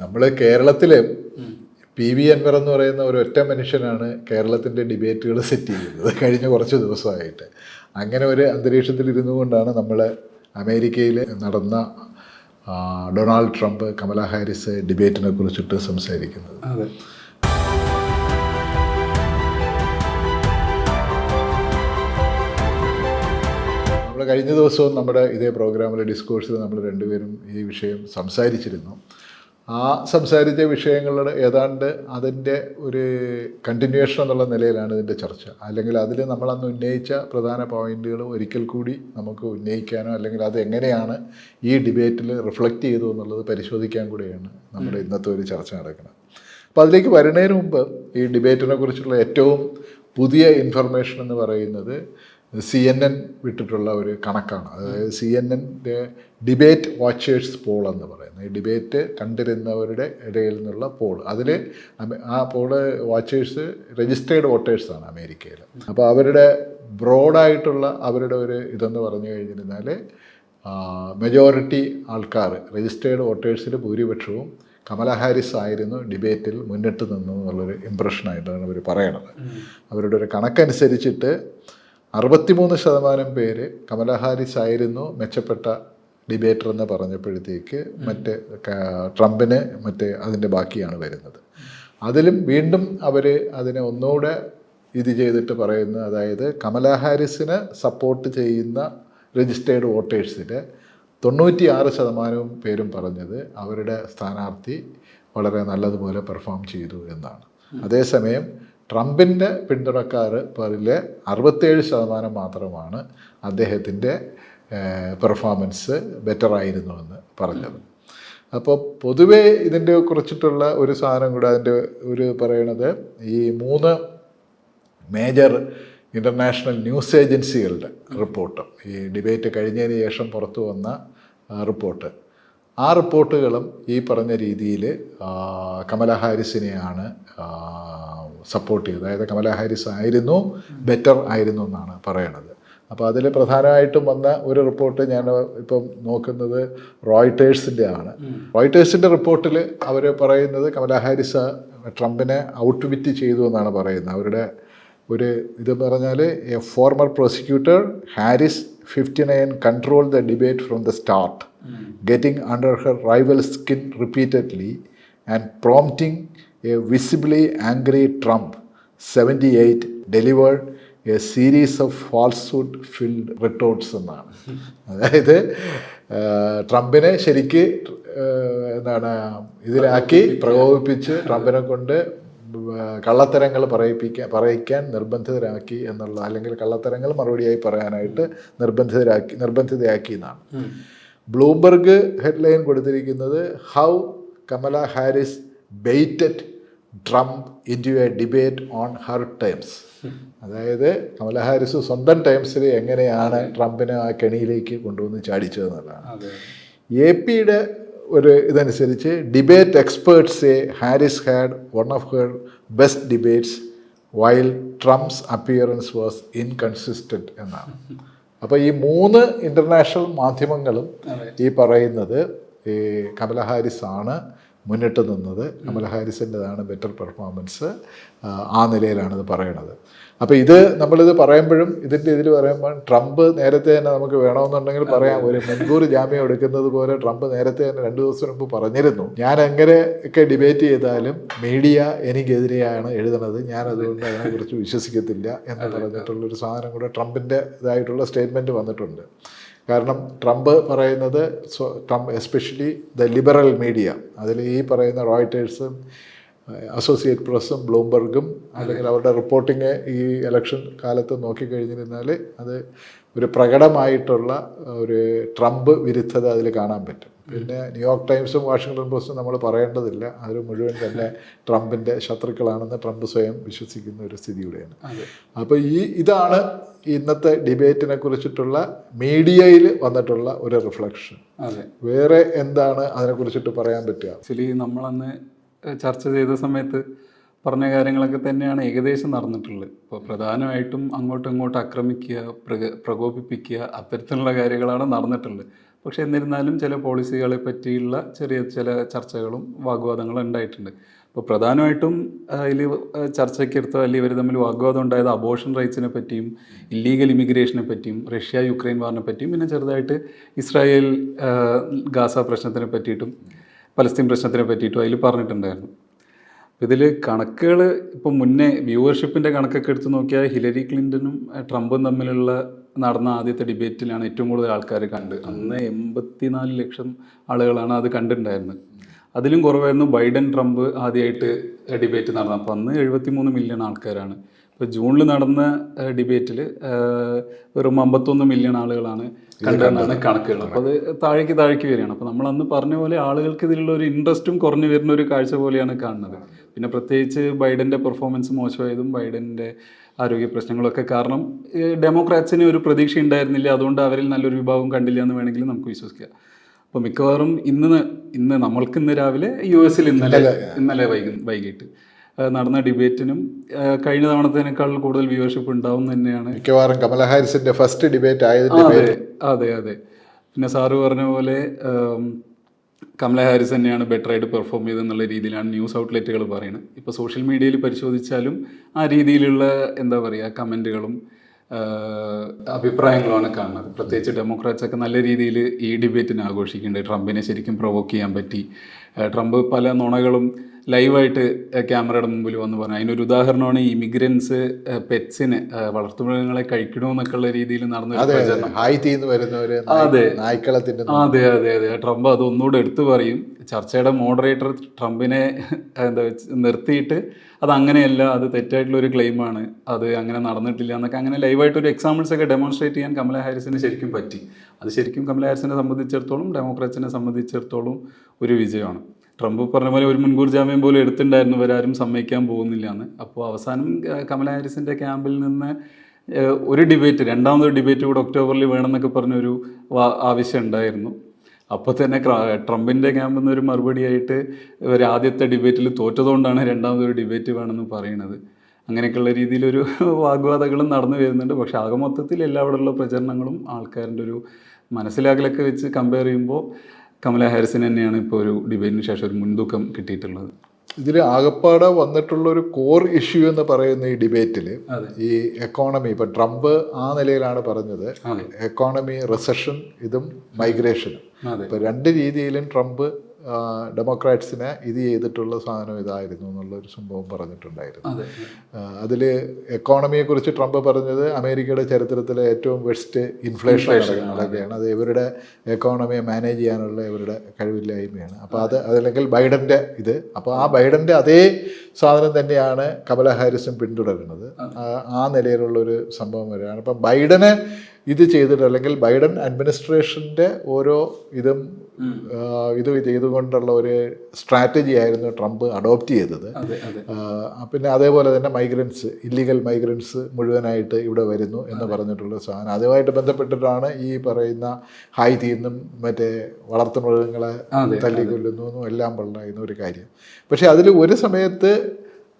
നമ്മൾ കേരളത്തിലെ P V Anwar എന്ന് പറയുന്ന ഒരു ഒറ്റ മനുഷ്യനാണ് കേരളത്തിന്റെ ഡിബേറ്റുകൾ സെറ്റ് ചെയ്യുന്നത് കഴിഞ്ഞ കുറച്ച് ദിവസമായിട്ട്. അങ്ങനെ ഒരു അന്തരീക്ഷത്തിൽ ഇരുന്നു കൊണ്ടാണ് നമ്മൾ അമേരിക്കയിൽ നടന്ന ഡൊണാൾഡ് ട്രംപ് കമല ഹാരിസ് ഡിബേറ്റിനെ കുറിച്ചിട്ട് സംസാരിക്കുന്നത്. നമ്മൾ കഴിഞ്ഞ ദിവസവും നമ്മുടെ ഇതേ പ്രോഗ്രാമിലെ ഡിസ്കോഴ്സിൽ നമ്മൾ രണ്ടുപേരും ഈ വിഷയം സംസാരിച്ചിരുന്നു. ആ സംസാരിച്ച വിഷയങ്ങളുടെ ഏതാണ്ട് അതിന്റെ ഒരു കണ്ടിന്യൂവേഷൻ എന്നുള്ള നിലയിലാണ് ഇതിന്റെ ചർച്ച. അല്ലെങ്കിൽ അതിൽ നമ്മൾ അന്ന് ഉന്നയിച്ച പ്രധാന പോയിന്റുകൾ ഒരിക്കൽ കൂടി നമുക്ക് ഉന്നയിക്കാനോ അല്ലെങ്കിൽ അത് എങ്ങനെയാണ് ഈ ഡിബേറ്റിൽ റിഫ്ലക്റ്റ് ചെയ്തു എന്നുള്ളത് പരിശോധിക്കാൻ കൂടിയാണ് നമ്മുടെ ഇന്നത്തെ ഒരു ചർച്ച നടക്കുന്നത്. അപ്പോൾ അതിലേക്ക് വരുന്നതിന് മുമ്പ് ഈ ഡിബേറ്റിനെ കുറിച്ചുള്ള ഏറ്റവും പുതിയ ഇൻഫർമേഷൻ എന്ന് പറയുന്നത് സി എൻ എൻ വിട്ടിട്ടുള്ള ഒരു കണക്കാണ്. അതായത് സി എൻ എന്റെ ഡിബേറ്റ് വാച്ചേഴ്സ് പോൾ എന്ന് പറയുന്നത്. ഈ ഡിബേറ്റ് കണ്ടിരുന്നവരുടെ ഇടയിൽ നിന്നുള്ള പോൾ അതിൽ ആ പോൾ വാച്ചേഴ്സ് രജിസ്റ്റേർഡ് വോട്ടേഴ്സാണ് അമേരിക്കയിൽ. അപ്പോൾ അവരുടെ ബ്രോഡായിട്ടുള്ള അവരുടെ ഒരു ഇതെന്ന് പറഞ്ഞു കഴിഞ്ഞിരുന്നാൽ മെജോറിറ്റി ആൾക്കാർ രജിസ്റ്റേർഡ് വോട്ടേഴ്സിൽ ഭൂരിപക്ഷവും കമല ഹാരിസ് ആയിരുന്നു ഡിബേറ്റിൽ മുന്നിട്ട് നിന്നു എന്നുള്ളൊരു ഇമ്പ്രഷനായിട്ടാണ് അവർ പറയണത്. അവരുടെ ഒരു കണക്കനുസരിച്ചിട്ട് അറുപത്തിമൂന്ന് ശതമാനം പേര് കമല ഹാരിസ് ആയിരുന്നു മെച്ചപ്പെട്ട ഡിബേറ്റർ എന്ന് പറഞ്ഞപ്പോഴത്തേക്ക് മറ്റ് ട്രംപിന് മറ്റേ അതിന്റെ ബാക്കിയാണ് വരുന്നത്. അതിലും വീണ്ടും അവർ അതിനെ ഒന്നുകൂടെ ഇത് ചെയ്തിട്ട് പറയുന്ന അതായത് കമല ഹാരിസിന് സപ്പോർട്ട് ചെയ്യുന്ന രജിസ്റ്റേർഡ് വോട്ടേഴ്സിന്റെ തൊണ്ണൂറ്റി ആറ് ശതമാനവും പേരും പറഞ്ഞത് അവരുടെ സ്ഥാനാർത്ഥി വളരെ നല്ലതുപോലെ പെർഫോം ചെയ്തു എന്നാണ്. അതേസമയം ട്രംപിന്റെ പിന്തുണക്കാർ പേരിലെ അറുപത്തേഴ് ശതമാനം മാത്രമാണ് അദ്ദേഹത്തിന്റെ പെർഫോമൻസ് എന്ന് പറഞ്ഞത്. അപ്പോൾ പൊതുവേ ഇതിന്റെ കുറിച്ചിട്ടുള്ള ഒരു സാധനം കൂടെ അതിന്റെ ഒരു പറയണത് ഈ മൂന്ന് മേജർ ഇന്റർനാഷണൽ ന്യൂസ് ഏജൻസികളുടെ റിപ്പോർട്ട്. ഈ ഡിബേറ്റ് കഴിഞ്ഞതിന് ശേഷം പുറത്തു വന്ന റിപ്പോർട്ട്. ആ റിപ്പോർട്ടുകളും ഈ പറഞ്ഞ രീതിയിൽ കമല ഹാരിസിനെയാണ് സപ്പോർട്ട് ചെയ്തത്. അതായത് കമല ഹാരിസ് ആയിരുന്നു ബെറ്റർ ആയിരുന്നു എന്നാണ് പറയണത്. അപ്പോൾ അതിൽ പ്രധാനമായിട്ടും വന്ന ഒരു റിപ്പോർട്ട് ഞാൻ ഇപ്പം നോക്കുന്നത് റോയിട്ടേഴ്സിന്റെ ആണ്. റോയിട്ടേഴ്സിന്റെ റിപ്പോർട്ടിൽ അവർ പറയുന്നത് കമല ഹാരിസ് ട്രംപിനെ ഔട്ട് വിറ്റ് ചെയ്തു എന്നാണ് പറയുന്നത്. അവരുടെ ഒരു ഇത് പറഞ്ഞാൽ a former prosecutor Harris fifty nine control the debate from the start getting under her rival skin repeatedly and prompting a visibly angry Trump, 78, delivered a series of falsehood filled retorts എന്നാണ്. അതായത് ട്രംപിനെ ശരിക്ക് എന്താണ് ഇതിലാക്കി പ്രകോപിപ്പിച്ച് ട്രംപിനെ കൊണ്ട് കള്ളത്തരങ്ങൾ പറയിപ്പിക്കാൻ പറയിക്കാൻ നിർബന്ധിതരാക്കി എന്നുള്ള അല്ലെങ്കിൽ കള്ളത്തരങ്ങൾ മറുപടിയായി പറയാനായിട്ട് നിർബന്ധിതരാക്കി നിർബന്ധിതയാക്കി എന്നാണ്. ബ്ലൂംബർഗ് ഹെഡ്ലൈൻ കൊടുത്തിരിക്കുന്നത് how Kamala Harris baited Trump into a debate on her terms അതായത് കമല ഹാരിസ് സ്വന്തം ടൈംസിൽ എങ്ങനെയാണ് ട്രംപിനെ ആ കെണിയിലേക്ക് കൊണ്ടുവന്ന് ചാടിച്ചതെന്നുള്ളതാണ് എ പിയുടെ ഒരു ഇതനുസരിച്ച് debate experts a Harris had one of her best debates while Trump's appearance was inconsistent എന്നാണ്. അപ്പോൾ ഈ മൂന്ന് ഇന്റർനാഷണൽ മാധ്യമങ്ങളും ഈ പറയുന്നത് ഈ കമല ഹാരിസ് ആണ്. മുന്നിട്ട് നിന്നത് നമ്മൾ ഹാരിസിന്റെതാണ് ബെറ്റർ പെർഫോമൻസ് ആ നിലയിലാണ് ഇത് പറയണത്. അപ്പോൾ ഇത് നമ്മളിത് പറയുമ്പോഴും ഇതിന്റെ ഇതിൽ പറയുമ്പോൾ ട്രംപ് നേരത്തെ തന്നെ നമുക്ക് വേണമെന്നുണ്ടെങ്കിൽ പറയാം. ഒരു മുൻകൂർ ജാമ്യം എടുക്കുന്നത് പോലെ ട്രംപ് നേരത്തെ തന്നെ രണ്ട് ദിവസം മുമ്പ് പറഞ്ഞിരുന്നു. ഞാൻ എങ്ങനെ ഒക്കെ ഡിബേറ്റ് ചെയ്താലും മീഡിയ എനിക്കെതിരെയാണ് എഴുതുന്നത്. ഞാൻ അതുകൊണ്ട് അതിനെക്കുറിച്ച് വിശ്വസിക്കത്തില്ല എന്ന് പറഞ്ഞിട്ടുള്ളൊരു സാധനം കൂടെ ട്രംപിന്റെ ഇതായിട്ടുള്ള സ്റ്റേറ്റ്മെന്റ് വന്നിട്ടുണ്ട്. കാരണം ട്രംപ് പറയുന്നത് Trump especially the liberal media അതിൽ ഈ പറയുന്ന റോയിറ്റേഴ്സും അസോസിയേറ്റ് പ്രസ്സും ബ്ലൂംബർഗും അല്ലെങ്കിൽ അവരുടെ റിപ്പോർട്ടിങ് ഈ ഇലക്ഷൻ കാലത്ത് നോക്കിക്കഴിഞ്ഞിരുന്നാൽ അത് ഒരു പ്രകടമായിട്ടുള്ള ഒരു ട്രംപ് വിരുദ്ധത അതിൽ കാണാൻ പറ്റും. പിന്നെ ന്യൂയോർക്ക് ടൈംസും വാഷിങ്ടൺ പോസ്റ്റും നമ്മൾ പറയേണ്ടതില്ല. അവർ മുഴുവൻ തന്നെ ട്രംപിന്റെ ശത്രുക്കളാണെന്ന് ട്രംപ് സ്വയം വിശ്വസിക്കുന്ന ഒരു സ്ഥിതിയുടെയാണ്. അപ്പോൾ ഈ ഇതാണ് ഇന്നത്തെ ഡിബേറ്റിനെ കുറിച്ചിട്ടുള്ള മീഡിയയിൽ വന്നിട്ടുള്ള ഒരു റിഫ്ലക്ഷൻ. അതെ. വേറെ എന്താണ് അതിനെക്കുറിച്ചിട്ട് പറയാൻ പറ്റുക? ആക്ച്വലി നമ്മളന്ന് ചർച്ച ചെയ്ത സമയത്ത് പറഞ്ഞ കാര്യങ്ങളൊക്കെ തന്നെയാണ് ഏകദേശം നടന്നിട്ടുള്ളത്. ഇപ്പോൾ പ്രധാനമായിട്ടും അങ്ങോട്ടും ഇങ്ങോട്ടും ആക്രമിക്കുക പ്രക പ്രകോപിപ്പിക്കുക അത്തരത്തിലുള്ള കാര്യങ്ങളാണ് നടന്നിട്ടുള്ളത്. പക്ഷേ എന്നിരുന്നാലും ചില പോളിസികളെ പറ്റിയുള്ള ചെറിയ ചില ചർച്ചകളും വാഗ്വാദങ്ങളും ഉണ്ടായിട്ടുണ്ട്. അപ്പോൾ പ്രധാനമായിട്ടും അതിൽ ചർച്ചയ്ക്കെടുത്ത അല്ലെങ്കിൽ ഇവർ തമ്മിൽ വാഗ്വാദം ഉണ്ടായത് അബോഷൻ റൈറ്റ്സിനെ പറ്റിയും ഇല്ലീഗൽ ഇമിഗ്രേഷനെ പറ്റിയും റഷ്യ യുക്രൈൻ വാറിനെ പറ്റിയും പിന്നെ ചെറുതായിട്ട് ഇസ്രായേൽ ഗാസ പ്രശ്നത്തിനെ പറ്റിയിട്ടും പലസ്തീൻ പ്രശ്നത്തിനെ പറ്റിയിട്ടും അതിൽ പറഞ്ഞിട്ടുണ്ടായിരുന്നു. ഇതിൽ കണക്കുകൾ ഇപ്പം മുന്നേ വ്യൂവർഷിപ്പിന്റെ കണക്കൊക്കെ എടുത്ത് നോക്കിയാൽ ഹിലരി ക്ലിന്റനും ട്രംപും തമ്മിലുള്ള നടന്ന ആദ്യത്തെ ഡിബേറ്റിലാണ് ഏറ്റവും കൂടുതൽ ആൾക്കാർ കണ്ട്. അന്ന് എൺപത്തിനാല് ലക്ഷം ആളുകളാണ് അത് കണ്ടിട്ടുണ്ടായിരുന്നത്. അതിലും കുറവായിരുന്നു ബൈഡൻ ട്രംപ് ആദ്യമായിട്ട് ഡിബേറ്റ് നടന്നത്. അപ്പോൾ അന്ന് എഴുപത്തിമൂന്ന് മില്യൺ ആൾക്കാരാണ്. ഇപ്പോൾ ജൂണിൽ നടന്ന ഡിബേറ്റിൽ വെറും അമ്പത്തൊന്ന് മില്യൺ ആളുകളാണ് കണ്ടതെന്നാണ് കണക്കുകൾ. അപ്പോൾ അത് താഴേക്ക് താഴേക്ക് വരികയാണ്. അപ്പോൾ നമ്മൾ അന്ന് പറഞ്ഞ പോലെ ആളുകൾക്ക് ഇതിലുള്ള ഒരു ഇൻട്രസ്റ്റും കുറഞ്ഞു വരുന്ന ഒരു കാഴ്ച പോലെയാണ് കാണുന്നത്. പിന്നെ പ്രത്യേകിച്ച് ബൈഡന്റെ പെർഫോമൻസ് മോശമായതും ബൈഡന്റെ ആരോഗ്യ പ്രശ്നങ്ങളൊക്കെ കാരണം ഡെമോക്രാറ്റ്സിന് ഒരു പ്രതീക്ഷ ഉണ്ടായിരുന്നില്ല. അതുകൊണ്ട് അവരിൽ നല്ലൊരു വിഭാഗം കണ്ടില്ല എന്ന് വേണമെങ്കിൽ നമുക്ക് വിശ്വസിക്കാം. അപ്പോൾ മിക്കവാറും ഇന്ന് ഇന്ന് നമ്മൾക്ക് ഇന്ന് രാവിലെ യു എസിൽ ഇന്നലെ ഇന്നലെ വൈകി വൈകിട്ട് നടന്ന ഡിബേറ്റിനും കഴിഞ്ഞ തവണത്തേക്കാൾ കൂടുതൽ വ്യൂവർഷിപ്പ് ഉണ്ടാവും തന്നെയാണ്. മിക്കവാറും കമല ഹാരിസിന്റെ ഫസ്റ്റ് ഡിബേറ്റ് ആയത് അതെ അതെ അതെ. പിന്നെ സാറ് പറഞ്ഞ പോലെ കമല ഹാരിസ് തന്നെയാണ് ബെറ്റർ ആയിട്ട് പെർഫോം ചെയ്തെന്നുള്ള രീതിയിലാണ് ന്യൂസ് ഔട്ട്ലെറ്റുകൾ പറയുന്നത്. ഇപ്പോൾ സോഷ്യൽ മീഡിയയിൽ പരിശോധിച്ചാലും ആ രീതിയിലുള്ള എന്താ പറയുക കമന്റുകളും അഭിപ്രായങ്ങളുമാണ് കാണുന്നത്. പ്രത്യേകിച്ച് ഡെമോക്രാറ്റ്സ് ഒക്കെ നല്ല രീതിയിൽ ഈ ഡിബേറ്റിനെ ആഘോഷിക്കുന്നുണ്ട്. ട്രംപിനെ ശരിക്കും പ്രൊവോക്ക് ചെയ്യാൻ പറ്റി. ട്രംപ് പല നുണകളും ലൈവായിട്ട് ക്യാമറയുടെ മുമ്പിൽ വന്ന് പറഞ്ഞു. അതിനൊരു ഉദാഹരണമാണ് ഇമിഗ്രൻസ് പെറ്റ്സിനെ വളർത്തുമൃഗങ്ങളെ കഴിക്കണമെന്നൊക്കെ ഉള്ള രീതിയിൽ നടന്നു വരുന്നവര് അതെ. അതെ അതെ അതെ. ട്രംപ് അത് ഒന്നുകൂടെ എടുത്തു പറയും. ചർച്ചയുടെ മോഡറേറ്റർ ട്രംപിനെ എന്താ വെച്ച് നിർത്തിയിട്ട് അത് അങ്ങനെയല്ല അത് തെറ്റായിട്ടുള്ള ഒരു ക്ലെയിമാണ് അത് അങ്ങനെ നടന്നിട്ടില്ല എന്നൊക്കെ അങ്ങനെ ലൈവായിട്ട് ഒരു എക്സാമ്പിൾസ് ഒക്കെ ഡെമോൺസ്ട്രേറ്റ് ചെയ്യാൻ കമല ഹാരിസിന് ശരിക്കും പറ്റി. അത് ശരിക്കും കമല ഹാരിസിനെ സംബന്ധിച്ചിടത്തോളം ഡെമോക്രാറ്റ്സിനെ സംബന്ധിച്ചിടത്തോളം ഒരു വിജയമാണ്. ട്രംപ് പറഞ്ഞ പോലെ ഒരു മുൻകൂർ ജാമ്യം പോലും എടുത്തിട്ടുണ്ടായിരുന്നു. ഇവരാരും സമ്മതിക്കാൻ പോകുന്നില്ല എന്ന് അപ്പോൾ അവസാനം കമല ഹാരിസിന്റെ ക്യാമ്പിൽ നിന്ന് ഒരു ഡിബേറ്റ് രണ്ടാമതൊരു ഡിബേറ്റ് കൂടെ ഒക്ടോബറിൽ വേണമെന്നൊക്കെ പറഞ്ഞൊരു ആവശ്യം ഉണ്ടായിരുന്നു. അപ്പോൾ തന്നെ ട്രംപിന്റെ ക്യാമ്പിൽ നിന്ന് ഒരു മറുപടിയായിട്ട് ഇവർ ആദ്യത്തെ ഡിബേറ്റിൽ തോറ്റതുകൊണ്ടാണ് രണ്ടാമതൊരു ഡിബേറ്റ് വേണമെന്ന് പറയുന്നത് അങ്ങനെയൊക്കെയുള്ള രീതിയിലൊരു വാഗ്വാദങ്ങളും നടന്നു വരുന്നുണ്ട്. പക്ഷെ ആകെ മൊത്തത്തിൽ എല്ലാവിടെയുള്ള പ്രചരണങ്ങളും ആൾക്കാരുടെ ഒരു മനസ്സിലാകലൊക്കെ വെച്ച് കമ്പയർ ചെയ്യുമ്പോൾ കമല ഹാരിസിന് തന്നെയാണ് ഇപ്പോൾ ഒരു ഡിബേറ്റിന് ശേഷം ഒരു മുൻതൂക്കം കിട്ടിയിട്ടുള്ളത്. ഇതിൽ ആകപ്പാടെ വന്നിട്ടുള്ള ഒരു കോർ ഇഷ്യൂ എന്ന് പറയുന്ന ഈ ഡിബേറ്റിൽ ഈ എക്കോണമി ഇപ്പം ട്രംപ് ആ നിലയിലാണ് പറഞ്ഞത്. എക്കോണമി റിസഷൻ ഇതും മൈഗ്രേഷനും ഇപ്പം രണ്ട് രീതിയിലും ട്രംപ് ഡെമോക്രാറ്റ്സിനെ ഇത് ചെയ്തിട്ടുള്ള സാധനം ഇതായിരുന്നു എന്നുള്ളൊരു സംഭവം പറഞ്ഞിട്ടുണ്ടായിരുന്നു. അതെ. അതിൽ എക്കോണമിയെക്കുറിച്ച് ട്രംപ് പറഞ്ഞത് അമേരിക്കയുടെ ചരിത്രത്തിലെ ഏറ്റവും വെസ്റ്റ് ഇൻഫ്ലേഷൻ നടക്കുകയാണ് അത് ഇവരുടെ എക്കോണമിയെ മാനേജ് ചെയ്യാനുള്ള ഇവരുടെ കഴിവില്ലായ്മയാണ്. അപ്പോൾ അത് അതല്ലെങ്കിൽ ബൈഡന്റെ ഇത്. അപ്പോൾ ആ ബൈഡന്റെ അതേ സാധനം തന്നെയാണ് കമല ഹാരിസും പിന്തുടരുന്നത്. ആ- ആ നിലയിലുള്ളൊരു സംഭവം വരികയാണ് അപ്പം ബൈഡന് ഇത് ചെയ്തിട്ട് അല്ലെങ്കിൽ ബൈഡൻ അഡ്മിനിസ്ട്രേഷന്റെ ഓരോ ഇതും ഇത് ചെയ്തുകൊണ്ടുള്ള ഒരു സ്ട്രാറ്റജി ആയിരുന്നു ട്രംപ് അഡോപ്റ്റ് ചെയ്തത്. പിന്നെ അതേപോലെ തന്നെ മൈഗ്രൻസ് ഇല്ലീഗൽ മൈഗ്രൻസ് മുഴുവനായിട്ട് ഇവിടെ വരുന്നു എന്ന് പറഞ്ഞിട്ടുള്ള സാധനം. അതുമായിട്ട് ബന്ധപ്പെട്ടിട്ടാണ് ഈ പറയുന്ന ഹൈ തീന്നും മറ്റേ വളർത്തുമൃഗങ്ങളെ തല്ലിക്കൊല്ലുന്നു എന്നും എല്ലാം പറയുന്ന ഒരു കാര്യം. പക്ഷേ അതിൽ ഒരു സമയത്ത്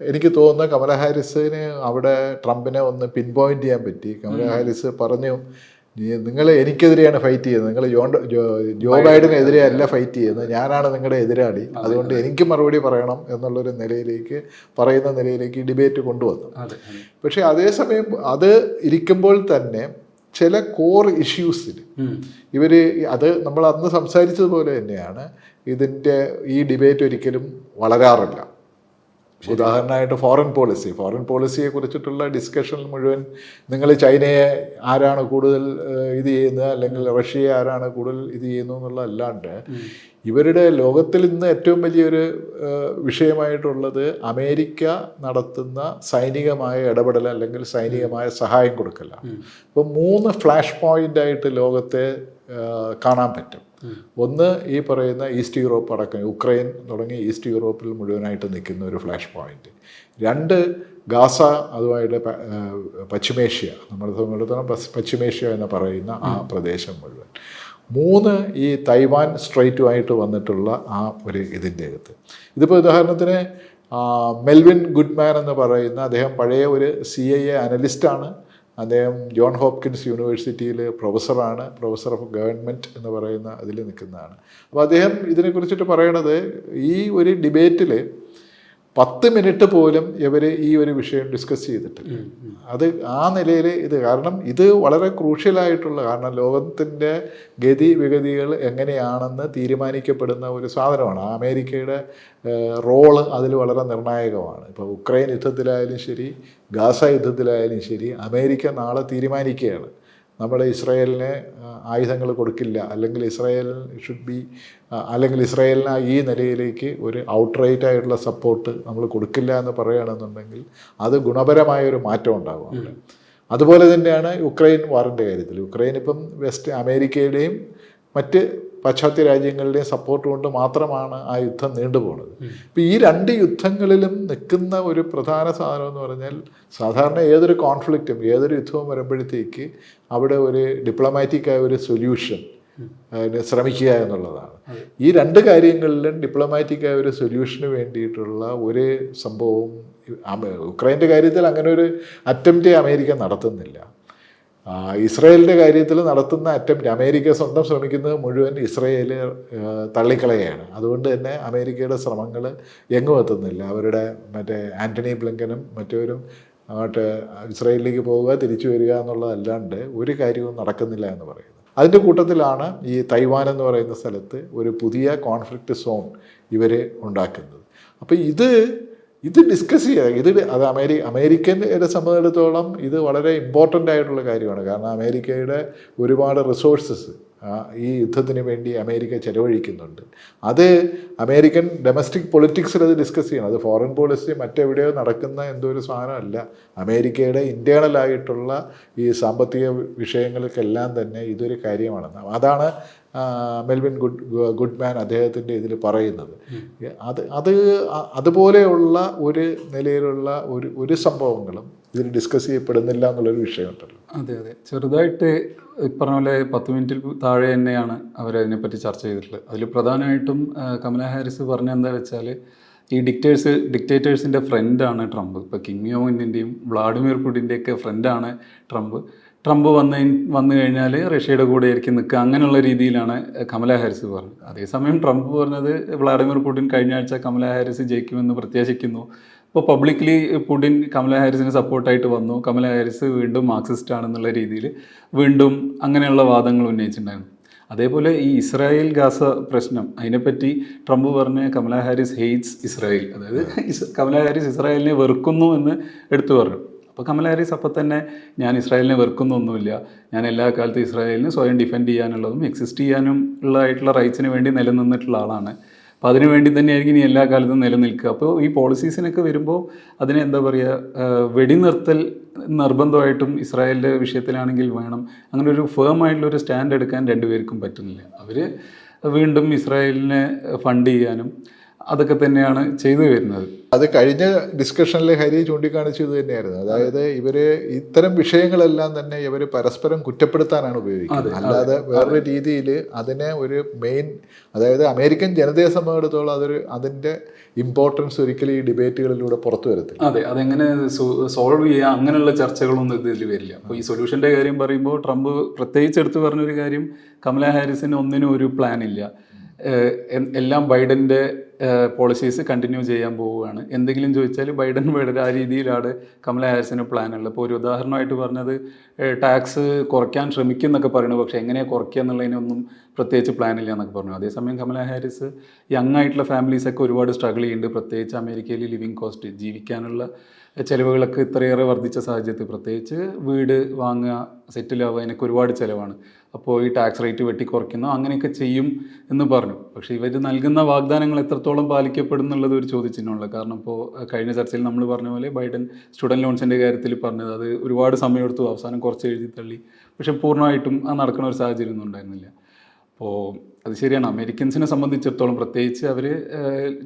എനിക്ക് തോന്നുന്നു കമല ഹാരിസിന് അവിടെ ട്രംപിനെ ഒന്ന് പിൻ പോയിന്റ് ചെയ്യാൻ പറ്റി. കമല ഹാരിസ് പറഞ്ഞു നിങ്ങൾ എനിക്കെതിരെയാണ് ഫൈറ്റ് ചെയ്യുന്നത്. നിങ്ങൾ ജോ ബൈഡനെതിരെ അല്ല ഫൈറ്റ് ചെയ്യുന്നത്. ഞാനാണ് നിങ്ങളുടെ എതിരാളി. അതുകൊണ്ട് എനിക്ക് മറുപടി പറയണം എന്നുള്ളൊരു നിലയിലേക്ക് പറയുന്ന നിലയിലേക്ക് ഡിബേറ്റ് കൊണ്ടുവന്നു. പക്ഷേ അതേസമയം അത് ഇരിക്കുമ്പോൾ തന്നെ ചില കോർ ഇഷ്യൂസിൽ. ഇവർ അത് നമ്മൾ അന്ന് സംസാരിച്ചതുപോലെ തന്നെയാണ് ഇതിന്റെ ഈ ഡിബേറ്റ് ഒരിക്കലും വളരാറില്ല. ഉദാഹരണമായിട്ട് ഫോറിൻ പോളിസി ഫോറിൻ പോളിസിയെ കുറിച്ചിട്ടുള്ള ഡിസ്കഷൻ മുഴുവൻ നിങ്ങൾ ചൈനയെ ആരാണ് കൂടുതൽ ഇത് ചെയ്യുന്നത്? അല്ലെങ്കിൽ റഷ്യയെ ആരാണ് കൂടുതൽ ഇത് ചെയ്യുന്നു എന്നുള്ള അല്ലാണ്ട് ഇവരുടെ ലോകത്തിൽ ഇന്ന് ഏറ്റവും വലിയൊരു വിഷയമായിട്ടുള്ളത് അമേരിക്ക നടത്തുന്ന സൈനികമായ ഇടപെടൽ അല്ലെങ്കിൽ സൈനികമായ സഹായം കൊടുക്കലാണ്. അപ്പോൾ മൂന്ന് ഫ്ലാഷ് പോയിന്റായിട്ട് ലോകത്തെ കാണാൻ പറ്റും. ഒന്ന് ഈ പറയുന്ന ഈസ്റ്റ് യൂറോപ്പ് അടക്കം യുക്രൈൻ തുടങ്ങി ഈസ്റ്റ് യൂറോപ്പിൽ മുഴുവനായിട്ട് നിൽക്കുന്ന ഒരു ഫ്ലാഷ് പോയിന്റ്. രണ്ട് ഗാസ അതുമായിട്ട് പശ്ചിമേഷ്യ നമ്മുടെ സംബന്ധിച്ചിടത്തോളം പശ്ചിമേഷ്യ എന്ന് പറയുന്ന ആ പ്രദേശം മുഴുവൻ. മൂന്ന് ഈ തൈവാൻ സ്ട്രൈറ്റുമായിട്ട് വന്നിട്ടുള്ള ആ ഒരു ഇതിന്റെ അകത്ത്. ഇതിപ്പോൾ ഉദാഹരണത്തിന് മെൽവിൻ ഗുഡ്മാൻ എന്ന് പറയുന്ന അദ്ദേഹം പഴയ ഒരു സി ഐ എ അനലിസ്റ്റാണ് അദ്ദേഹം ജോൺ ഹോപ്കിൻസ് യൂണിവേഴ്സിറ്റിയിൽ പ്രൊഫസറാണ്. പ്രൊഫസർ ഓഫ് ഗവൺമെന്റ് എന്ന് പറയുന്ന അതിൽ നിൽക്കുന്നതാണ്. അപ്പോൾ അദ്ദേഹം ഇതിനെക്കുറിച്ചിട്ട് പറയണത് ഈ ഒരു ഡിബേറ്റിൽ പത്ത് മിനിറ്റ് പോലും ഇവർ ഈ ഒരു വിഷയം ഡിസ്കസ് ചെയ്തിട്ടില്ല. അത് ആ നിലയിൽ ഇത് കാരണം ഇത് വളരെ ക്രൂഷ്യലായിട്ടുള്ള കാരണം ലോകത്തിന്റെ ഗതി വിഗതികൾ എങ്ങനെയാണെന്ന് തീരുമാനിക്കപ്പെടുന്ന ഒരു സാധനമാണ്. അമേരിക്കയുടെ റോൾ അതിൽ വളരെ നിർണായകമാണ്. ഇപ്പോൾ ഉക്രൈൻ യുദ്ധത്തിലായാലും ശരി ഗാസ യുദ്ധത്തിലായാലും ശരി അമേരിക്ക നാളെ തീരുമാനിക്കുകയാണ്. നമ്മൾ ഇസ്രായേലിന് ആയുധങ്ങൾ കൊടുക്കില്ല. അല്ലെങ്കിൽ ഇസ്രായേൽ ഷുഡ് ബി അല്ലെങ്കിൽ ഇസ്രായേലിന് ഈ നിലയിലേക്ക് ഒരു ഔട്ട്റൈറ്റ് ആയിട്ടുള്ള സപ്പോർട്ട് നമ്മൾ കൊടുക്കില്ല എന്ന് പറയുകയാണെന്നുണ്ടെങ്കിൽ അത് ഗുണപരമായ ഒരു മാറ്റം ഉണ്ടാകും അവിടെ. അതുപോലെ തന്നെയാണ് യുക്രൈൻ വാറിന്റെ കാര്യത്തിൽ. യുക്രൈൻ ഇപ്പം വെസ്റ്റ് അമേരിക്കയുടെയും മറ്റ് പാശ്ചാത്യ രാജ്യങ്ങളുടെയും സപ്പോർട്ട് കൊണ്ട് മാത്രമാണ് ആ യുദ്ധം നീണ്ടുപോകുന്നത് ഇപ്പം ഈ രണ്ട് യുദ്ധങ്ങളിലും നിൽക്കുന്ന ഒരു പ്രധാന സാധനം എന്ന് പറഞ്ഞാൽ സാധാരണ ഏതൊരു കോൺഫ്ലിക്റ്റും ഏതൊരു യുദ്ധവും വരുമ്പോഴത്തേക്ക് അവിടെ ഒരു ഡിപ്ലോമാറ്റിക്കായ ഒരു സൊല്യൂഷൻ ശ്രമിക്കുക എന്നുള്ളതാണ്. ഈ രണ്ട് കാര്യങ്ങളിലും ഡിപ്ലോമാറ്റിക്കായ ഒരു സൊല്യൂഷന് വേണ്ടിയിട്ടുള്ള ഒരു സംഭവവും ഉക്രൈന്റെ കാര്യത്തിൽ അങ്ങനെ ഒരു അറ്റംപ്റ്റ് അമേരിക്ക നടത്തുന്നില്ല. ഇസ്രായേലിന്റെ കാര്യത്തിൽ നടത്തുന്ന അറ്റംപ്റ്റ് അമേരിക്ക സ്വന്തം ശ്രമിക്കുന്നത് മുഴുവൻ ഇസ്രയേൽ തള്ളിക്കളയാണ്. അതുകൊണ്ട് തന്നെ അമേരിക്കയുടെ ശ്രമങ്ങൾ എങ്ങും എത്തുന്നില്ല. അവരുടെ മറ്റേ ആന്റണി ബ്ലിങ്കനും മറ്റവരും അങ്ങോട്ട് ഇസ്രയേലിലേക്ക് പോവുക തിരിച്ചു വരിക എന്നുള്ളതല്ലാണ്ട് ഒരു കാര്യവും നടക്കുന്നില്ല എന്ന് പറയുന്നത് അതിന്റെ കൂട്ടത്തിലാണ് ഈ തൈവാൻ എന്ന് പറയുന്ന സ്ഥലത്ത് ഒരു പുതിയ കോൺഫ്ലിക്റ്റ് സോൺ ഇവർ ഉണ്ടാക്കുന്നത്. അപ്പോൾ ഇത് ഇത് ഡിസ്കസ് ചെയ്യുക ഇത് അത് അമേരി അമേരിക്കന്റെ സംബന്ധിച്ചിടത്തോളം ഇത് വളരെ ഇമ്പോർട്ടന്റ് ആയിട്ടുള്ള കാര്യമാണ്. കാരണം അമേരിക്കയുടെ ഒരുപാട് റിസോഴ്സസ് ഈ യുദ്ധത്തിന് വേണ്ടി അമേരിക്ക ചെലവഴിക്കുന്നുണ്ട്. അത് അമേരിക്കൻ ഡൊമസ്റ്റിക് പൊളിറ്റിക്സിൽ അത് ഡിസ്കസ് ചെയ്യണം. അത് ഫോറിൻ പോളിസി മറ്റെവിടെയോ നടക്കുന്ന എന്തോ ഒരു സാധനമല്ല. അമേരിക്കയുടെ ഇന്റേണലായിട്ടുള്ള ഈ സാമ്പത്തിക വിഷയങ്ങൾക്കെല്ലാം തന്നെ ഇതൊരു കാര്യമാണ്. അതാണ് മെൽവിൻ ഗുഡ് ഗുഡ്മാൻ അദ്ദേഹത്തിന്റെ ഇതിൽ പറയുന്നത്. അത് അത് അതുപോലെയുള്ള ഒരു നിലയിലുള്ള ഒരു ഒരു സംഭവങ്ങളും ഇതിൽ ഡിസ്കസ് ചെയ്യപ്പെടുന്നില്ല എന്നുള്ളൊരു വിഷയമുണ്ടല്ലോ. അതെ അതെ. ചെറുതായിട്ട് പറഞ്ഞ പോലെ പത്ത് മിനിറ്റിൽ താഴെ തന്നെയാണ് അവരതിനെപ്പറ്റി ചർച്ച ചെയ്തിട്ടുള്ളത്. അതിൽ പ്രധാനമായിട്ടും കമല ഹാരിസ് പറഞ്ഞ എന്താ വെച്ചാൽ ഈ ഡിക്റ്റേഴ്സ് ഡിക്റ്റേറ്റേഴ്സിന്റെ ഫ്രണ്ടാണ് ട്രംപ്. ഇപ്പോൾ കിം ഇന്നിന്റെയും വ്ളാഡിമിർ പുടിന്റെയൊക്കെ ഫ്രണ്ടാണ് ട്രംപ്. ട്രംപ് വന്ന് വന്നു കഴിഞ്ഞാൽ റഷ്യയുടെ കൂടെ ആയിരിക്കും നിൽക്കുക. അങ്ങനെയുള്ള രീതിയിലാണ് കമല ഹാരിസ് പറഞ്ഞത്. അതേസമയം ട്രംപ് പറഞ്ഞത് വ്ളാഡിമിർ പുടിൻ കഴിഞ്ഞ ആഴ്ച കമല ഹാരിസ് ജയിക്കുമെന്ന് പ്രത്യാശിക്കുന്നു. ഇപ്പോൾ പബ്ലിക്കലി പുടിൻ കമല ഹാരിസിന് സപ്പോർട്ടായിട്ട് വന്നു. കമല ഹാരിസ് വീണ്ടും മാർക്സിസ്റ്റ് ആണെന്നുള്ള രീതിയിൽ വീണ്ടും അങ്ങനെയുള്ള വാദങ്ങൾ ഉന്നയിച്ചിട്ടുണ്ടായിരുന്നു. അതേപോലെ ഈ ഇസ്രായേൽ ഗാസ പ്രശ്നം അതിനെപ്പറ്റി ട്രംപ് പറഞ്ഞ കമല ഹാരിസ് ഹെയ്റ്റ്സ് ഇസ്രായേൽ. അതായത് കമല ഹാരിസ് ഇസ്രായേലിനെ വെറുക്കുന്നു എന്ന് എടുത്തു പറഞ്ഞു. അപ്പോൾ കമല ഹാരിസ് അപ്പം തന്നെ ഞാൻ ഇസ്രായേലിനെ വെറുക്കുന്നൊന്നുമില്ല. ഞാൻ എല്ലാ കാലത്തും ഇസ്രായേലിന് സ്വയം ഡിഫെൻഡ് ചെയ്യാനുള്ളതും എക്സിസ്റ്റ് ചെയ്യാനും ഉള്ളതായിട്ടുള്ള റൈറ്റ്സിന് വേണ്ടി നിലനിന്നിട്ടുള്ള ആളാണ്. അപ്പോൾ അതിനു വേണ്ടി തന്നെയായിരിക്കും ഇനി എല്ലാ കാലത്തും നിലനിൽക്കുക. അപ്പോൾ ഈ പോളിസീസിനൊക്കെ വരുമ്പോൾ അതിനെ എന്താ പറയുക വെടിനിർത്തൽ നിർബന്ധമായിട്ടും ഇസ്രായേലിന്റെ വിഷയത്തിലാണെങ്കിൽ വേണം. അങ്ങനെ ഒരു ഫേം ആയിട്ടുള്ള ഒരു സ്റ്റാൻഡ് എടുക്കാൻ രണ്ടുപേർക്കും പറ്റുന്നില്ല. അവർ വീണ്ടും ഇസ്രായേലിനെ ഫണ്ട് ചെയ്യാനും അതൊക്കെ തന്നെയാണ് ചെയ്തു വരുന്നത്. അത് കഴിഞ്ഞ ഡിസ്കഷനിൽ ഹരി ചൂണ്ടിക്കാണിച്ചത് തന്നെയായിരുന്നു. അതായത് ഇവർ ഇത്തരം വിഷയങ്ങളെല്ലാം തന്നെ ഇവർ പരസ്പരം കുറ്റപ്പെടുത്താനാണ് ഉപയോഗിക്കുന്നത്. അല്ലാതെ വേറൊരു രീതിയിൽ അതിനെ ഒരു മെയിൻ അതായത് അമേരിക്കൻ ജനതയെ സംബന്ധിച്ചിടത്തോളം അതൊരു അതിന്റെ ഇമ്പോർട്ടൻസ് ഒരിക്കലും ഈ ഡിബേറ്റുകളിലൂടെ പുറത്തു വരത്തില്ല. അതെ അതെങ്ങനെ സോൾവ് ചെയ്യുക അങ്ങനെയുള്ള ചർച്ചകളൊന്നും ഇതിൽ വരില്ല. അപ്പോൾ ഈ സൊല്യൂഷന്റെ കാര്യം പറയുമ്പോൾ ട്രംപ് പ്രത്യേകിച്ച് എടുത്തു പറഞ്ഞൊരു കാര്യം കമല ഹാരിസിന് ഒന്നിനും ഒരു പ്ലാൻ ഇല്ല. എല്ലാം ബൈഡന്റെ പോളിസീസ് കണ്ടിന്യൂ ചെയ്യാൻ പോവുകയാണ്. എന്തെങ്കിലും ചോദിച്ചാൽ ബൈഡൻ ബൈഡൻ ആ രീതിയിലാണ് കമല ഹാരിസിന് പ്ലാൻ ഉള്ളത് ഇപ്പോൾ ഒരു ഉദാഹരണമായിട്ട് പറഞ്ഞത് ടാക്സ് കുറയ്ക്കാൻ ശ്രമിക്കും എന്നൊക്കെ പറയുന്നു. പക്ഷേ എങ്ങനെയാണ് കുറയ്ക്കുക എന്നുള്ളതിനൊന്നും പ്രത്യേകിച്ച് പ്ലാനില്ല എന്നൊക്കെ പറഞ്ഞു. അതേസമയം കമല ഹാരിസ് യങ് ആയിട്ടുള്ള ഫാമിലീസൊക്കെ ഒരുപാട് സ്ട്രഗിൾ ചെയ്യുന്നുണ്ട്. പ്രത്യേകിച്ച് അമേരിക്കയിൽ ലിവിങ് കോസ്റ്റ് ജീവിക്കാനുള്ള ചിലവുകളൊക്കെ ഇത്രയേറെ വർദ്ധിച്ച സാഹചര്യത്തിൽ പ്രത്യേകിച്ച് വീട് വാങ്ങുക സെറ്റിൽ ആവുക അതിനൊക്കെ ഒരുപാട് ചിലവാണ്. അപ്പോൾ ഈ ടാക്സ് റേറ്റ് വെട്ടിക്കുറയ്ക്കുന്നു അങ്ങനെയൊക്കെ ചെയ്യും എന്ന് പറഞ്ഞു. പക്ഷേ ഇവർ നൽകുന്ന വാഗ്ദാനങ്ങൾ എത്രത്തോളം പാലിക്കപ്പെടുന്നുള്ളത് ഒരു ചോദ്യചിഹ്നമുള്ള കാരണം ഇപ്പോൾ കഴിഞ്ഞ ചർച്ചയിൽ നമ്മൾ പറഞ്ഞ പോലെ ബൈഡൻ സ്റ്റുഡന്റ് ലോൺസിന്റെ കാര്യത്തിൽ പറഞ്ഞത് അത് ഒരുപാട് സമയമെടുത്തു. അവസാനം കുറച്ച് എഴുതി തള്ളി. പക്ഷേ പൂർണമായിട്ടും അത് നടക്കുന്ന ഒരു സാഹചര്യം ഒന്നും ഉണ്ടായിരുന്നില്ല. അപ്പോൾ അത് ശരിയാണ്. അമേരിക്കൻസിനെ സംബന്ധിച്ചിടത്തോളം പ്രത്യേകിച്ച് അവർ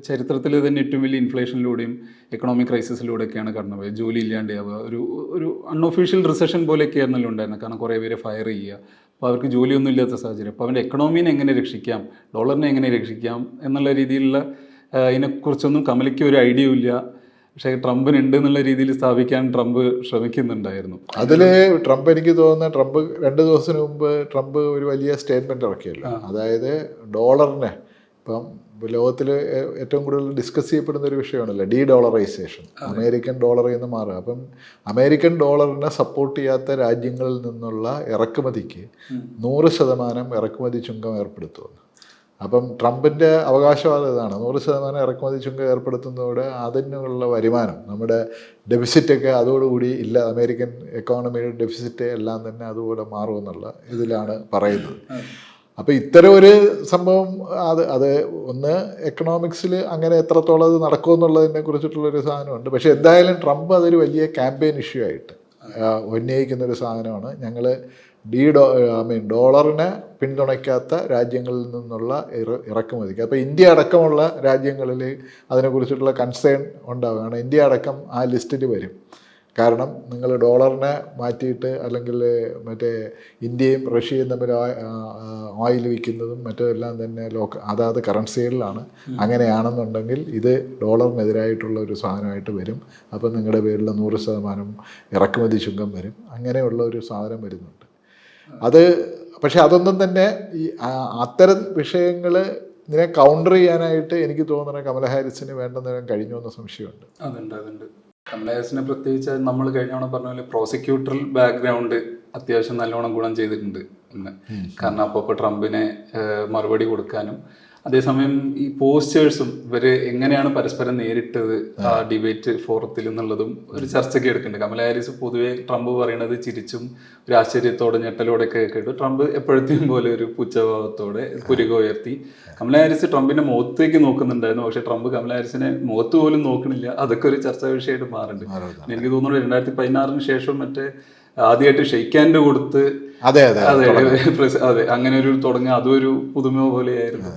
ചരിത്രത്തിൽ തന്നെ ഏറ്റവും വലിയ ഇൻഫ്ലേഷനിലൂടെയും എക്കണോമിക് ക്രൈസിസിലൂടെയൊക്കെയാണ് കടന്നു പോയത്. ജോലി ഇല്ലാണ്ടാവുക ഒരു ഒരു അൺഒഫീഷ്യൽ റിസഷൻ പോലെയൊക്കെ ആയിരുന്നല്ലോ ഉണ്ടായിരുന്നത്. കാരണം കുറേ പേരെ ഫയർ ചെയ്യുക. അപ്പോൾ അവർക്ക് ജോലിയൊന്നും ഇല്ലാത്ത സാഹചര്യം. അപ്പോൾ അവന്റെ എക്കണോമീനെ എങ്ങനെ രക്ഷിക്കാം? ഡോളറിനെ എങ്ങനെ രക്ഷിക്കാം? എന്നുള്ള രീതിയിലുള്ള ഇതിനെക്കുറിച്ചൊന്നും കമലയ്ക്ക് ഒരു ഐഡിയ ഇല്ല. പക്ഷേ ട്രംപിന് ഉണ്ട് എന്നുള്ള രീതിയിൽ സ്ഥാപിക്കാൻ ട്രംപ് ശ്രമിക്കുന്നുണ്ടായിരുന്നു. അതിൽ ട്രംപ് എനിക്ക് തോന്നുന്ന ട്രംപ് രണ്ട് ദിവസത്തിന് മുമ്പ് ട്രംപ് ഒരു വലിയ സ്റ്റേറ്റ്മെന്റ് ഇറക്കിയല്ലോ. അതായത് ഡോളറിനെ ഇപ്പം ലോകത്തിൽ ഏറ്റവും കൂടുതൽ ഡിസ്കസ് ചെയ്യപ്പെടുന്ന ഒരു വിഷയമാണല്ലോ ഡീ ഡോളറൈസേഷൻ അമേരിക്കൻ ഡോളറിൽ നിന്ന് മാറുക. അപ്പം അമേരിക്കൻ ഡോളറിനെ സപ്പോർട്ട് ചെയ്യാത്ത രാജ്യങ്ങളിൽ നിന്നുള്ള ഇറക്കുമതിക്ക് നൂറ് ശതമാനം ഇറക്കുമതി ചുങ്കം ഏർപ്പെടുത്തുമെന്ന്. അപ്പം ട്രംപിന്റെ അവകാശവാദം ഇതാണ്. നൂറ് ശതമാനം ഇറക്കുമതി ചുങ്ക ഏർപ്പെടുത്തുന്നതോടെ അതിനുള്ള വരുമാനം നമ്മുടെ ഡെഫിസിറ്റൊക്കെ അതോടുകൂടി ഇല്ല അമേരിക്കൻ എക്കോണമിയുടെ ഡെഫിസിറ്റ് എല്ലാം തന്നെ അതുപോലെ മാറുമെന്നുള്ള ഇതിലാണ് പറയുന്നത്. അപ്പോൾ ഇത്തരം ഒരു സംഭവം അത് അത് ഒന്ന് എക്കണോമിക്സിൽ അങ്ങനെ എത്രത്തോളം അത് നടക്കുമെന്നുള്ളതിനെ കുറിച്ചിട്ടുള്ളൊരു സാധനമുണ്ട്. പക്ഷേ എന്തായാലും ട്രംപ് അതൊരു വലിയ ക്യാമ്പയിൻ ഇഷ്യൂ ആയിട്ട് ഉന്നയിക്കുന്നൊരു സാധനമാണ്. ഞങ്ങൾ ഡി ഡോ ഐ മീൻ ഡോളറിനെ പിന്തുണയ്ക്കാത്ത രാജ്യങ്ങളിൽ നിന്നുള്ള ഇറ ഇറക്കുമതിക്ക്. അപ്പോൾ ഇന്ത്യ അടക്കമുള്ള രാജ്യങ്ങളിൽ അതിനെക്കുറിച്ചിട്ടുള്ള കൺസേൺ ഉണ്ടാവുക കാരണം ഇന്ത്യ അടക്കം ആ ലിസ്റ്റിൽ വരും. കാരണം നിങ്ങൾ ഡോളറിനെ മാറ്റിയിട്ട് അല്ലെങ്കിൽ മറ്റേ ഇന്ത്യയും റഷ്യയും തമ്മിൽ ഓയിൽ വിൽക്കുന്നതും മറ്റെല്ലാം തന്നെ ലോക്ക അതാത് കറൻസികളിലാണ് അങ്ങനെയാണെന്നുണ്ടെങ്കിൽ ഇത് ഡോളറിനെതിരായിട്ടുള്ള ഒരു സാധനമായിട്ട് വരും. അപ്പം നിങ്ങളുടെ പേരിൽ നൂറ് ശതമാനം ഇറക്കുമതി ചുങ്കം വരും. അങ്ങനെയുള്ള ഒരു സാധനം വരുന്നുണ്ട്. അത് പക്ഷെ അതൊന്നും തന്നെ ഈ അത്തരം വിഷയങ്ങൾ ഇതിനെ കൗണ്ടർ ചെയ്യാനായിട്ട് എനിക്ക് തോന്നുന്നത് കമല ഹാരിസിന് വേണ്ടെന്ന് കഴിഞ്ഞു എന്ന സംശയമുണ്ട്. അതുണ്ട് അതുണ്ട്. കമലഹാസനെ പ്രത്യേകിച്ച് നമ്മൾ കഴിഞ്ഞ തവണ പറഞ്ഞ പോലെ പ്രോസിക്യൂട്ടറൽ ബാക്ക്ഗ്രൗണ്ട് അത്യാവശ്യം നല്ലോണം ഗുണം ചെയ്തിട്ടുണ്ട് ഇന്ന് കാരണം അപ്പോൾ ട്രംപിനെ മറുപടി കൊടുക്കാനും അതേസമയം ഈ പോസ്റ്റേഴ്സും ഇവർ എങ്ങനെയാണ് പരസ്പരം നേരിട്ടത് ആ ഡിബേറ്റ് ഫോറത്തിൽ എന്നുള്ളതും ഒരു ചർച്ചയ്ക്ക് എടുക്കുന്നുണ്ട്. കമല ഹാരിസ് പൊതുവെ ട്രംപ് പറയണത് ചിരിച്ചും ഒരു ആശ്ചര്യത്തോടെ ഞെട്ടലോടെ ഒക്കെ കേട്ടു. ട്രംപ് എപ്പോഴത്തെയും പോലെ ഒരു പുച്ഛഭാവത്തോടെ പുരുക ഉയർത്തി. കമല ഹാരിസ് ട്രംപിന്റെ മുഖത്തേക്ക് നോക്കുന്നുണ്ടായിരുന്നു. പക്ഷെ ട്രംപ് കമല ഹാരിസിനെ മുഖത്ത് പോലും നോക്കണില്ല. അതൊക്കെ ഒരു ചർച്ചാ വിഷയമായിട്ട് മാറുന്നുണ്ട്. എനിക്ക് തോന്നുന്നു രണ്ടായിരത്തി പതിനാറിന് ശേഷം മറ്റേ ആദ്യമായിട്ട് ഷെയ്ക്കാൻഡ് കൊടുത്ത് അതെ അതെ അതെ. അങ്ങനെ ഒരു തുടങ്ങുക അതൊരു പുതുമ പോലെയായിരുന്നു.